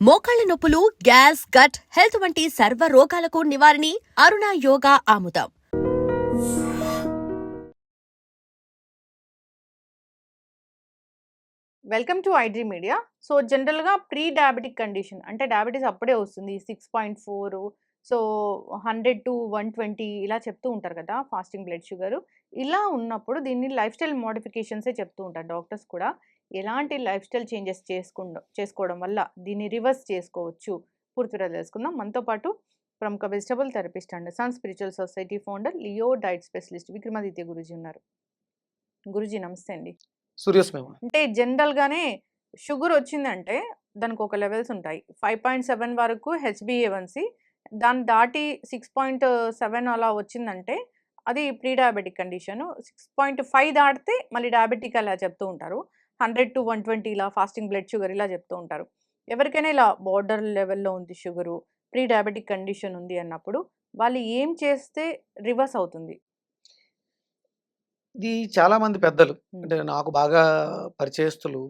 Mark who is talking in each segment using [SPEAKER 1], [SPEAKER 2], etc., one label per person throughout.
[SPEAKER 1] మోకాళ్ళ నొప్పులు gas gut health వంటి సర్వ రోగాలకు నివారణి అరుణ యోగా ఆముదం.
[SPEAKER 2] Welcome to iDream media so జనరల్గా ప్రీ డయాబెటిక్ కండిషన్ అంటే డయాబెటీస్ అప్పుడే వస్తుంది six point four so hundred to one twenty ఇలా చెప్తూ ఉంటారు కదా ఫాస్టింగ్ బ్లడ్ షుగర్ ఇలా ఉన్నప్పుడు దీన్ని లైఫ్ స్టైల్ మోడిఫికేషన్సే చెప్తూ ఉంటారు డాక్టర్స్ కూడా. ఎలాంటి లైఫ్ స్టైల్ చేంజెస్ చేసుకుండ చేసుకోవడం వల్ల దీన్ని రివర్స్ చేసుకోవచ్చు. పూర్తిగా తెలుసుకుందాం. మనతో పాటు ప్రముఖ vegetable therapist and sun spiritual society founder Leo diet specialist Vikramaditya Guruji ఉన్నారు. గురుజీ నమస్తే అండి. అంటే జనరల్గానే షుగర్ వచ్చిందంటే దానికి ఒక లెవెల్స్ ఉంటాయి. ఫైవ్ పాయింట్ సెవెన్ వరకు హెచ్బిఏవన్సి దాన్ని దాటి సిక్స్ పాయింట్ సెవెన్ అలా వచ్చిందంటే అది pre diabetic condition. Six point five దాటితే మళ్ళీ డయాబెటిక్ అలా చెప్తూ ఉంటారు. హండ్రెడ్ టు వన్ ట్వంటీ ఇలా ఫాస్టింగ్ బ్లడ్ షుగర్ ఇలా చెప్తూ ఉంటారు. ఎవరికైనా ఇలా బార్డర్ లెవెల్లో ఉంది షుగరు ప్రీ డయాబెటిక్ కండిషన్ ఉంది అన్నప్పుడు వాళ్ళు ఏం చేస్తే రివర్స్ అవుతుంది?
[SPEAKER 3] ఇది చాలా మంది పెద్దలు. అంటే నాకు బాగా పరిచయస్తులు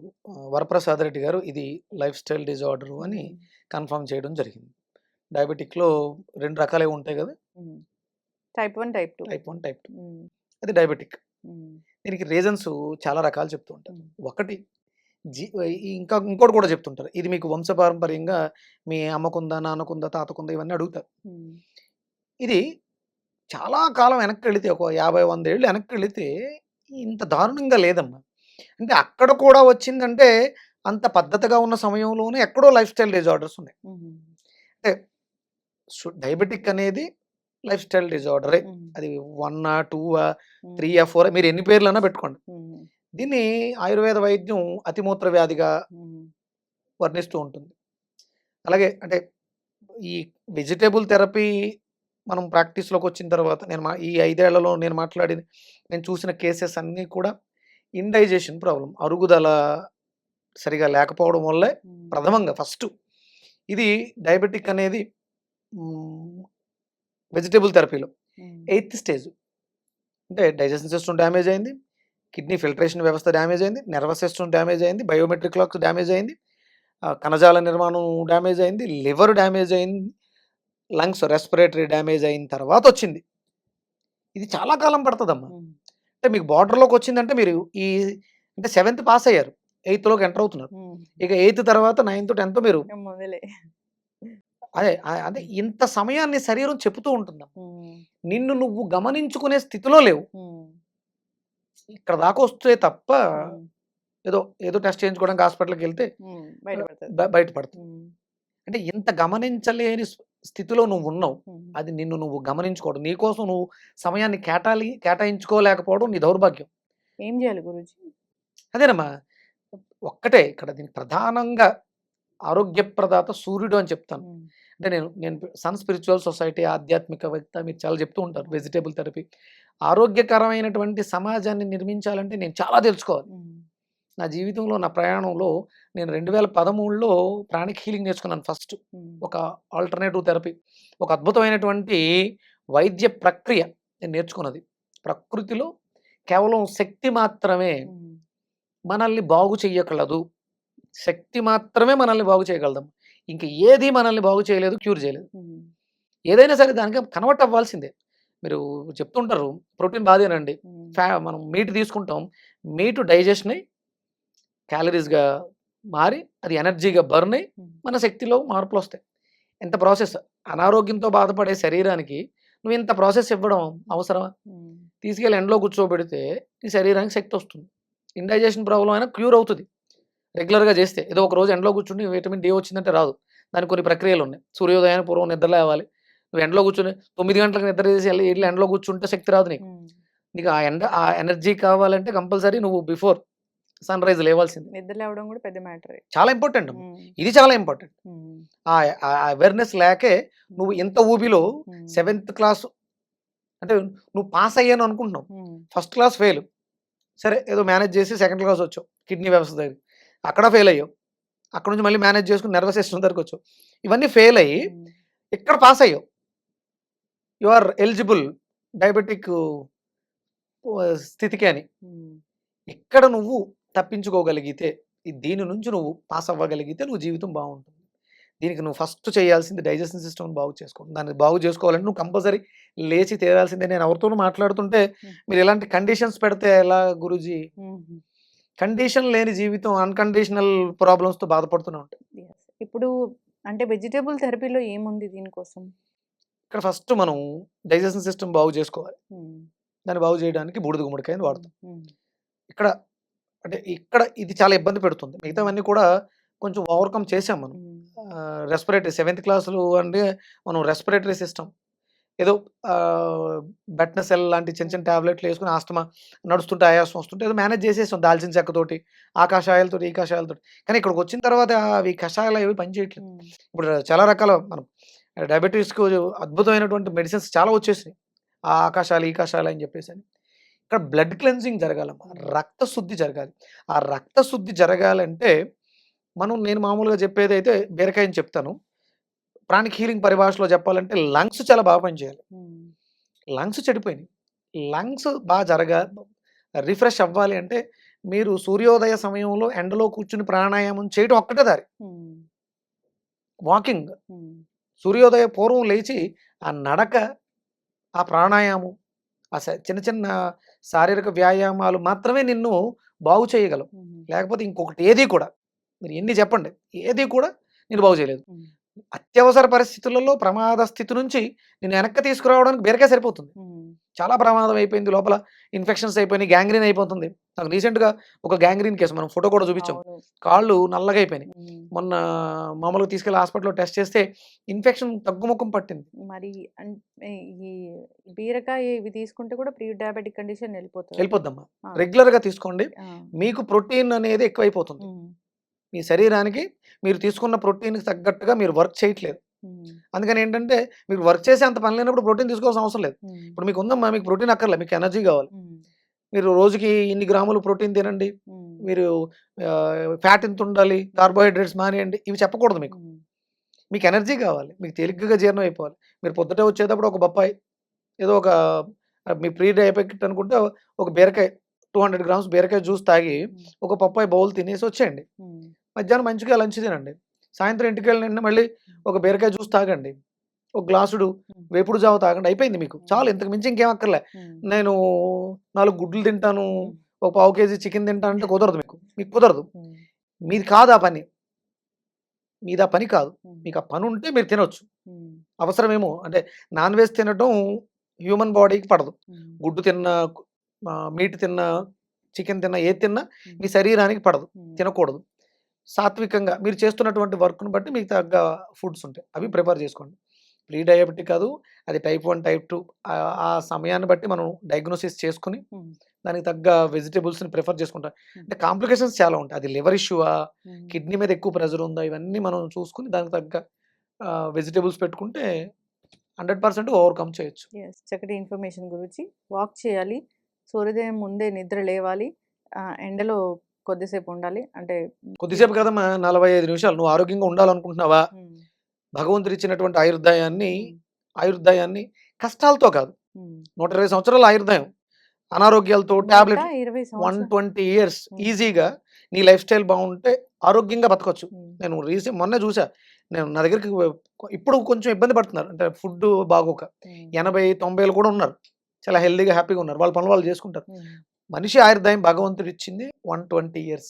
[SPEAKER 3] వరప్రసాద్ రెడ్డి గారు ఇది లైఫ్ స్టైల్ డిజార్డర్ అని కన్ఫర్మ్ చేయడం జరిగింది. డయాబెటిక్లో రెండు రకాలే ఉంటాయి కదా?
[SPEAKER 2] Type one type two.
[SPEAKER 3] Type one type two. అది డయాబెటిక్. దీనికి రీజన్స్ చాలా రకాలు చెప్తూ ఉంటారు. ఒకటి జీ ఇంకా ఇంకోటి కూడా చెప్తుంటారు. ఇది మీకు వంశపారంపర్యంగా మీ అమ్మకుందా నాన్నకుందా తాతకుందా ఇవన్నీ అడుగుతారు. ఇది చాలా కాలం వెనక్కి వెళితే ఒక యాభై వంద ఏళ్ళు వెనక్కి వెళితే ఇంత దారుణంగా లేదమ్మా. అంటే అక్కడ కూడా వచ్చిందంటే అంత పద్ధతిగా ఉన్న సమయంలోనే ఎక్కడో లైఫ్ స్టైల్ డిజార్డర్స్ ఉన్నాయి. డయాబెటిక్ అనేది లైఫ్ స్టైల్ డిజార్డరే. అది వన్ టూ త్రీ ఫోర్ మీరు ఎన్ని పేర్లైనా పెట్టుకోండి. దీన్ని ఆయుర్వేద వైద్యం అతిమూత్ర వ్యాధిగా వర్ణిస్తూ ఉంటుంది. అలాగే అంటే ఈ వెజిటేబుల్ థెరపీ మనం ప్రాక్టీస్లోకి వచ్చిన తర్వాత నేను మా ఈ ఐదేళ్ళలో నేను మాట్లాడిన నేను చూసిన కేసెస్ అన్నీ కూడా ఇండైజెషన్ ప్రాబ్లం అరుగుదల సరిగా లేకపోవడం వల్లే ప్రథమంగా ఫస్ట్. ఇది డయాబెటిక్ అనేది వెజిటేబుల్ థెరపీలో. Eighth stage. అంటే డైజెషన్ సిస్టమ్ డ్యామేజ్ అయింది. కిడ్నీ ఫిల్టరేషన్ వ్యవస్థ డ్యామేజ్ అయింది. నర్వస్ సిస్టమ్ డ్యామేజ్ అయింది. బయోమెట్రిక్ లాక్స్ డ్యామేజ్ అయింది. కణజాల నిర్మాణం డ్యామేజ్ అయింది. లివర్ డ్యామేజ్ అయింది. లంగ్స్ రెస్పిరేటరీ డ్యామేజ్ అయిన తర్వాత వచ్చింది. ఇది చాలా కాలం పడుతుందమ్మా. అంటే మీకు బార్డర్లోకి వచ్చిందంటే మీరు ఈ అంటే సెవెంత్ పాస్ అయ్యారు. ఎయిత్లోకి ఎంటర్ అవుతున్నారు. ఇక ఎయిత్ తర్వాత నైన్త్ టెన్త్ మీరు అదే అదే ఇంత సమయాన్ని శరీరం చెబుతూ ఉంటుందమ్మా నిన్ను నువ్వు గమనించుకునే స్థితిలో లేవు. ఇక్కడ దాకా వస్తే తప్ప ఏదో ఏదో టెస్ట్ చేయించుకోవడానికి హాస్పిటల్కి వెళ్తే
[SPEAKER 2] బయటపడుతుంది.
[SPEAKER 3] అంటే ఇంత గమనించలేని స్థితిలో నువ్వు ఉన్నావు. అది నిన్ను నువ్వు గమనించుకోవడం. నీకోసం నువ్వు సమయాన్ని కేటాలి కేటాయించుకోలేకపోవడం నీ దౌర్భాగ్యం.
[SPEAKER 2] ఏం చేయాలి గురుజీ?
[SPEAKER 3] అదేనమ్మా ఒక్కటే ఇక్కడ దీనికి ప్రధానంగా ఆరోగ్యప్రదాత సూర్యుడు అని చెప్తాను. అంటే నేను నేను సన్ స్పిరిచువల్ సొసైటీ ఆధ్యాత్మికవేత్త మీరు చాలా చెప్తూ ఉంటారు వెజిటేబుల్ థెరపీ. ఆరోగ్యకరమైనటువంటి సమాజాన్ని నిర్మించాలంటే నేను చాలా తెలుసుకోవాలి. నా జీవితంలో నా ప్రయాణంలో నేను రెండు వేల పదమూడులో ప్రాణిక్ హీలింగ్ నేర్చుకున్నాను ఫస్ట్. ఒక ఆల్టర్నేటివ్ థెరపీ. ఒక అద్భుతమైనటువంటి వైద్య ప్రక్రియ నేను నేర్చుకున్నది. ప్రకృతిలో కేవలం శక్తి మాత్రమే మనల్ని బాగు చెయ్యగలదు. శక్తి మాత్రమే మనల్ని బాగు చేయగలదు. ఇంక ఏది మనల్ని బాగు చేయలేదు క్యూర్ చేయలేదు. ఏదైనా సరే దానికి కన్వర్ట్ అవ్వాల్సిందే. మీరు చెప్తుంటారు ప్రోటీన్ బాధేనండి. ఫ్యా మనం మీట్ తీసుకుంటాం. మీట్ డైజెషన్ అయ్యి క్యాలరీస్గా మారి అది ఎనర్జీగా బర్న్ అయ్యి మన శక్తిలో మార్పులు వస్తాయి. ఎంత ప్రాసెస్ అనారోగ్యంతో బాధపడే శరీరానికి నువ్వు ఇంత ప్రాసెస్ ఇవ్వడం అవసరమా? తీసుకెళ్ళి ఎండలో కూర్చోబెడితే నీ శరీరానికి శక్తి వస్తుంది. ఇండైజెషన్ ప్రాబ్లం అయినా క్యూర్ అవుతుంది. రెగ్యులర్గా చేస్తే. ఏదో ఒక రోజు ఎండలో కూర్చుని విటమిన్ డి వచ్చిందంటే రాదు. దానికి కొన్ని ప్రక్రియలు ఉన్నాయి. సూర్యోదయాన్ని పూర్వం నిద్ర లేవాలి. నువ్వు ఎండలో కూర్చుని తొమ్మిది గంటలకు నిద్ర చేసి వెళ్ళి ఇట్లా ఎండలో కూర్చుంటే శక్తి రాదు నీకు. నీకు ఆ ఎండ ఆ ఎనర్జీ కావాలంటే కంపల్సరీ నువ్వు బిఫోర్ సన్ రైజ్ లేవాల్సింది.
[SPEAKER 2] నిద్ర లేవడం కూడా పెద్ద మ్యాటర్.
[SPEAKER 3] చాలా ఇంపార్టెంట్. ఇది చాలా ఇంపార్టెంట్. ఆ అవేర్నెస్ లేకే నువ్వు ఇంత ఊబిలో సెవెంత్ క్లాస్ అంటే నువ్వు పాస్ అయ్యాను అనుకుంటున్నావు. First class fail. సరే ఏదో మేనేజ్ చేసి సెకండ్ క్లాస్ వచ్చావు. కిడ్నీ వ్యవస్థ దగ్గర అక్కడ ఫెయిల్ అయ్యావు అక్కడ నుంచి మళ్ళీ మేనేజ్ చేసుకుని నర్వస్ సిస్టమ్ దగ్గరకు వచ్చావు. ఇవన్నీ ఫెయిల్ అయ్యి ఇక్కడ పాస్ అయ్యావు. యు ఆర్ ఎలిజిబుల్ డయాబెటిక్ స్థితికి అని. ఇక్కడ నువ్వు తప్పించుకోగలిగితే ఈ దీని నుంచి నువ్వు పాస్ అవ్వగలిగితే నువ్వు జీవితం బాగుంటుంది. దీనికి నువ్వు ఫస్ట్ చేయాల్సింది డైజెషన్ సిస్టమ్ బాగు చేసుకోవడం. దాన్ని బాగు చేసుకోవాలంటే నువ్వు కంపల్సరీ లేచి తేరాల్సిందే. నేను ఎవరితోనూ మాట్లాడుతుంటే. మీరు ఎలాంటి కండిషన్స్ పెడితే ఎలా గురూజీ. కండిషన్ లేని జీవితం అన్కండిషనల్ ప్రాబ్లమ్స్తో బాధపడుతూనే ఉంటాయి
[SPEAKER 2] Yes. ఇప్పుడు అంటే వెజిటేబుల్ థెరపీలో ఏముంది దీనికోసం
[SPEAKER 3] ఇక్కడ ఫస్ట్ మనం డైజెషన్ సిస్టమ్ బాగు చేసుకోవాలి. దాన్ని బాగు చేయడానికి బూడిద గుమ్మడికాయని వాడతాం. ఇక్కడ అంటే ఇక్కడ ఇది చాలా ఇబ్బంది పెడుతుంది మిగతావన్నీ కూడా కొంచెం ఓవర్కమ్ చేసాం మనం. రెస్పిరేటరీ సెవెంత్ క్లాసులు అంటే మనం రెస్పిరేటరీ సిస్టమ్ ఏదో బెట్నసెల్ లాంటి చిన్న చిన్న టాబ్లెట్లు వేసుకుని ఆస్తమా నడుస్తుంటే ఆయాసం వస్తుంటే ఏదో మేనేజ్ చేసేసాం దాల్చిన చెక్కతోటి ఆ కషాయాలతోటి ఈ కషాయాలతోటి కానీ ఇక్కడికి వచ్చిన తర్వాత అవి కషాయాలు అవి పనిచేయట్లేదు. ఇప్పుడు చాలా రకాల మనం డయాబెటీస్కి అద్భుతమైనటువంటి మెడిసిన్స్ చాలా వచ్చేసినాయి. ఆ ఆకాశాలు ఈ కషాయాలు అని చెప్పేసి అని. ఇక్కడ బ్లడ్ క్లెన్సింగ్ జరగాలమ్మా. రక్త శుద్ధి జరగాలి. ఆ రక్త శుద్ధి జరగాలంటే మనం నేను మామూలుగా చెప్పేది అయితే బీరకాయని చెప్తాను. ప్రాణిక్ హీలింగ్ పరిభాషలో చెప్పాలంటే లంగ్స్ చాలా బాగా పనిచేయాలి. లంగ్స్ చెడిపోయినాయి లంగ్స్ బాగా జరగా రిఫ్రెష్ అవ్వాలి అంటే మీరు సూర్యోదయ సమయంలో ఎండలో కూర్చుని ప్రాణాయామం చేయడం ఒక్కటే దారి. వాకింగ్. సూర్యోదయ పూర్వం లేచి ఆ నడక ఆ ప్రాణాయామం ఆ స- చిన్న చిన్న శారీరక వ్యాయామాలు మాత్రమే నిన్ను బాగు చేయగలవు. లేకపోతే ఇంకొకటి ఏది కూడా మీరు ఎన్ని చెప్పండి ఏది కూడా నేను బాగు చేయలేదు. అత్యవసర పరిస్థితులలో ప్రమాద స్థితి నుంచి నేను వెనక్కి తీసుకురావడానికి బీరకాయ సరిపోతుంది. చాలా ప్రమాదం అయిపోయింది లోపల ఇన్ఫెక్షన్స్ అయిపోయినాయి గ్యాంగ్రీన్ అయిపోతుంది నాకు రీసెంట్గా ఒక గ్యాంగ్రీన్ కేసు మనం ఫోటో కూడా చూపించాం. కాళ్ళు నల్లగా అయిపోయినాయి. మొన్న మామూలుగా తీసుకెళ్ళి హాస్పిటల్లో టెస్ట్ చేస్తే ఇన్ఫెక్షన్ తగ్గుముఖం పట్టింది
[SPEAKER 2] మరి ఈ బీరకాయ ఇవి తీసుకుంటే కూడా ప్రీ డయాబెటిక్ కండిషన్ వెళ్ళిపోతుంది
[SPEAKER 3] వెళ్ళిపోద్దమ్మా. రెగ్యులర్గా తీసుకోండి. మీకు ప్రోటీన్ అనేది ఎక్కువైపోతుంది. మీ శరీరానికి మీరు తీసుకున్న ప్రోటీన్కి తగ్గట్టుగా మీరు వర్క్ చేయట్లేదు. అందుకని ఏంటంటే మీకు వర్క్ చేసే అంత పని లేనప్పుడు ప్రోటీన్ తీసుకోవాల్సిన అవసరం లేదు. ఇప్పుడు మీకు ఉందమ్మా మీకు ప్రోటీన్ అక్కర్లే మీకు ఎనర్జీ కావాలి. మీరు రోజుకి ఇన్ని గ్రాములు ప్రోటీన్ తినండి. మీరు ఫ్యాట్ ఎంత ఉండాలి కార్బోహైడ్రేట్స్ మానేయండి ఇవి చెప్పకూడదు మీకు. మీకు ఎనర్జీ కావాలి మీకు తేలిగ్గా జీర్ణం అయిపోవాలి మీరు పొద్దుటే వచ్చేటప్పుడు ఒక బొప్పాయి ఏదో ఒక మీ ప్రీ డయాబెటిక్ అనుకుంటే ఒక బీరకాయ టూ హండ్రెడ్ గ్రామ్స్ బీరకాయ జ్యూస్ తాగి. ఒక పప్పాయి బౌల్ తినేసి వచ్చేయండి. మధ్యాహ్నం మంచిగా లంచ్ తినండి సాయంత్రం ఇంటికి వెళ్ళిన మళ్ళీ ఒక బీరకాయ జ్యూస్ తాగండి ఒక గ్లాసుడు. వేపుడు జావ తాగండి అయిపోయింది మీకు. చాలు ఇంతకు మించి ఇంకేం అక్కర్లే. నేను నాలుగు గుడ్లు తింటాను. ఒక పావు కేజీ చికెన్ తింటాను అంటే కుదరదు మీకు మీకు కుదరదు. మీది కాదు ఆ పని మీది ఆ పని కాదు. మీకు ఆ పని ఉంటే మీరు తినొచ్చు
[SPEAKER 2] మ్మ్.
[SPEAKER 3] అవసరమేమో అంటే నాన్ వెజ్ తినడం హ్యూమన్ బాడీకి పడదు. గుడ్డు తిన్న మీట్ తిన్న చికెన్ తిన్న ఏది తిన్నా. మీ శరీరానికి పడదు. తినకూడదు సాత్వికంగా మీరు చేస్తున్నటువంటి వర్క్ను బట్టి మీకు తగ్గ ఫుడ్స్ ఉంటాయి అవి ప్రిపేర్ చేసుకోండి ప్రీ డయాబెటిక్ కాదు అది టైప్ వన్ టైప్ టూ ఆ సమయాన్ని బట్టి మనం డయాగ్నోసిస్ చేసుకుని. దానికి తగ్గ వెజిటేబుల్స్ని ప్రిఫర్ చేసుకుంటాం. అంటే కాంప్లికేషన్స్ చాలా ఉంటాయి అది లివర్ ఇష్యూవా. కిడ్నీ మీద ఎక్కువ ప్రెజర్ ఉందా ఇవన్నీ మనం చూసుకుని దానికి తగ్గ వెజిటేబుల్స్ పెట్టుకుంటే హండ్రెడ్ పర్సెంట్ ఓవర్కమ్ చేయొచ్చు
[SPEAKER 2] చక్కటి ఇన్ఫర్మేషన్ గురించి వాక్ చేయాలి సూర్యోదయం ముందే నిద్ర లేవాలి ఎండలో కొద్దిసేపు ఉండాలి అంటే
[SPEAKER 3] కొద్దిసేపు కదమ్మా నలభై ఐదు నిమిషాలు నువ్వు ఆరోగ్యంగా ఉండాలనుకుంటున్నావా. భగవంతుడు ఇచ్చినటువంటి ఆయుర్దాయాన్ని. ఆయుర్దాయాన్ని కష్టాలతో కాదు. నూట ఇరవై సంవత్సరాల ఆయుర్దాయం అనారోగ్యాలతో టాబ్లెట్ వన్ ట్వంటీ ఇయర్స్. ఈజీగా నీ లైఫ్ స్టైల్ బాగుంటే ఆరోగ్యంగా బతకొచ్చు. నేను రీసెంట్ మొన్న చూసా నేను నా దగ్గరికి ఇప్పుడు కొంచెం ఇబ్బంది పడుతున్నారు అంటే ఫుడ్ బాగోక. ఎనభై తొంభైలు కూడా ఉన్నారు చాలా హెల్దీగా హ్యాపీగా ఉన్నారు. వాళ్ళ పనులు వాళ్ళు చేసుకుంటారు. మనిషి ఆయుర్దాయం భగవంతుడు ఇచ్చింది వన్ ట్వంటీ ఇయర్స్.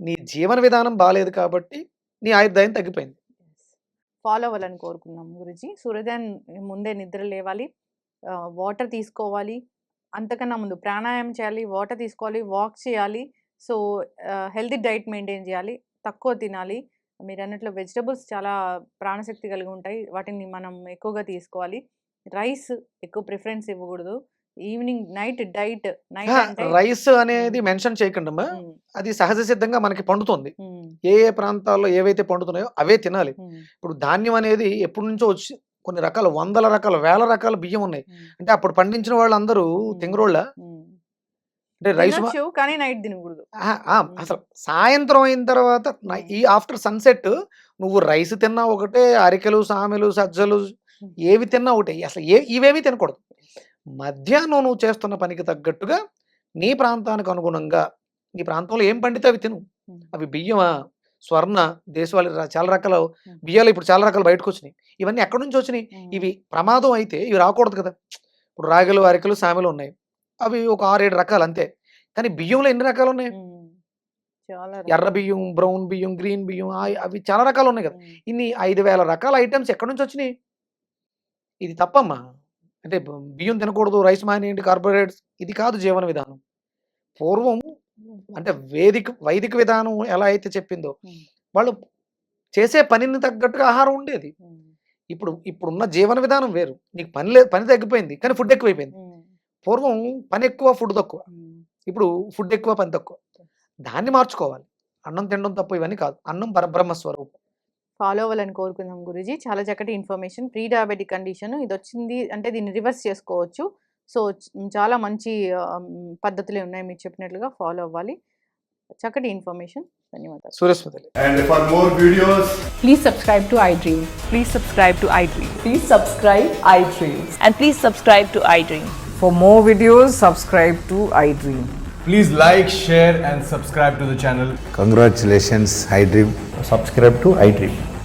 [SPEAKER 3] నీ జీవన విధానం బాగాలేదు కాబట్టి నీ ఆయుర్దాయం తగ్గిపోయింది.
[SPEAKER 2] ఫాలో అవ్వాలని కోరుకున్నాం గురించి సూర్యోదయం ముందే నిద్ర లేవాలి. వాటర్ తీసుకోవాలి. అంతకన్నా ముందు ప్రాణాయామం చేయాలి వాటర్ తీసుకోవాలి వాక్ చేయాలి. సో హెల్తీ డైట్ మెయింటైన్ చేయాలి తక్కువ తినాలి. మీరు అన్నట్లు వెజిటబుల్స్ చాలా ప్రాణశక్తి కలిగి ఉంటాయి. వాటిని మనం ఎక్కువగా తీసుకోవాలి. రైస్ ఎక్కువ ప్రిఫరెన్స్ ఇవ్వకూడదు. Evening night diet night
[SPEAKER 3] rice అనేది మెన్షన్ చేయకండి అది సహజ సిద్ధంగా మనకి పండుతుంది. ఏ ఏ ప్రాంతాల్లో ఏవైతే పండుతున్నాయో అవే తినాలి. ఇప్పుడు ధాన్యం అనేది ఎప్పటి నుంచో వచ్చి కొన్ని రకాల వందల రకాల వేల రకాల బియ్యం ఉన్నాయి. అంటే అప్పుడు పండించిన వాళ్ళందరూ. తింగరోళ్ళ. అంటే రైస్
[SPEAKER 2] కానీ నైట్ తినకూడదు.
[SPEAKER 3] అసలు సాయంత్రం అయిన తర్వాత ఈ ఆఫ్టర్ సన్సెట్ నువ్వు రైస్ తిన్నా ఒకటే అరికెలు సామెలు సజ్జలు ఏవి తిన్నా ఒకటే. అసలు ఏ ఇవేమీ తినకూడదు. మధ్యాహ్నం నువ్వు చేస్తున్న పనికి తగ్గట్టుగా నీ ప్రాంతానికి అనుగుణంగా నీ ప్రాంతంలో ఏం పండితే అవి తిను. అవి బియ్యమా స్వర్ణ దేశవాళీ చాలా రకాల బియ్యాలు ఇప్పుడు చాలా రకాలు బయటకు వచ్చినాయి ఇవన్నీ ఎక్కడి నుంచి వచ్చినాయి? ఇవి ప్రమాదం అయితే ఇవి రాకూడదు కదా. ఇప్పుడు రాగలు అరికలు సామెలు ఉన్నాయి. అవి ఒక ఆరేడు రకాలు అంతే. కానీ బియ్యంలో ఎన్ని రకాలు ఉన్నాయి ఎర్ర బియ్యం బ్రౌన్ బియ్యం గ్రీన్ బియ్యం అవి చాలా రకాలు ఉన్నాయి కదా. ఇన్ని ఐదు వేల రకాల ఐటమ్స్ ఎక్కడి నుంచి వచ్చినాయి? ఇది తప్పమ్మా. అంటే బియ్యం తినకూడదు రైస్ మానేయండి కార్బోహైడ్రేట్స్ ఇది కాదు జీవన విధానం. పూర్వం అంటే వేదిక వైదిక విధానం ఎలా అయితే చెప్పిందో. వాళ్ళు చేసే పనిని తగ్గట్టుగా ఆహారం ఉండేది. ఇప్పుడు ఇప్పుడున్న జీవన విధానం వేరు. నీకు పని లేదు పని తగ్గిపోయింది కానీ ఫుడ్ ఎక్కువైపోయింది. పూర్వం పని ఎక్కువ ఫుడ్ తక్కువ. ఇప్పుడు ఫుడ్ ఎక్కువ పని తక్కువ. దాన్ని మార్చుకోవాలి. అన్నం తినడం తప్పు ఇవన్నీ కాదు. అన్నం పరబ్రహ్మ స్వరూపం.
[SPEAKER 2] ఫాలో అవ్వాలని కోరుకుందాం గురుజీ. చాలా చక్కటి ఇన్ఫర్మేషన్ ప్రీ డయాబెటిక్ కండిషన్ ఇది వచ్చింది అంటే దీన్ని రివర్స్ చేసుకోవచ్చు. సో చాలా మంచి పద్ధతులు ఉన్నాయి మీరు చెప్పినట్లుగా ఫాలో అవ్వాలి. చక్కటి ఇన్ఫర్మేషన్. ధన్యవాదాలు.
[SPEAKER 4] Please
[SPEAKER 5] like, share and subscribe to the channel.
[SPEAKER 6] Congratulations, iDream.
[SPEAKER 7] Subscribe to iDream.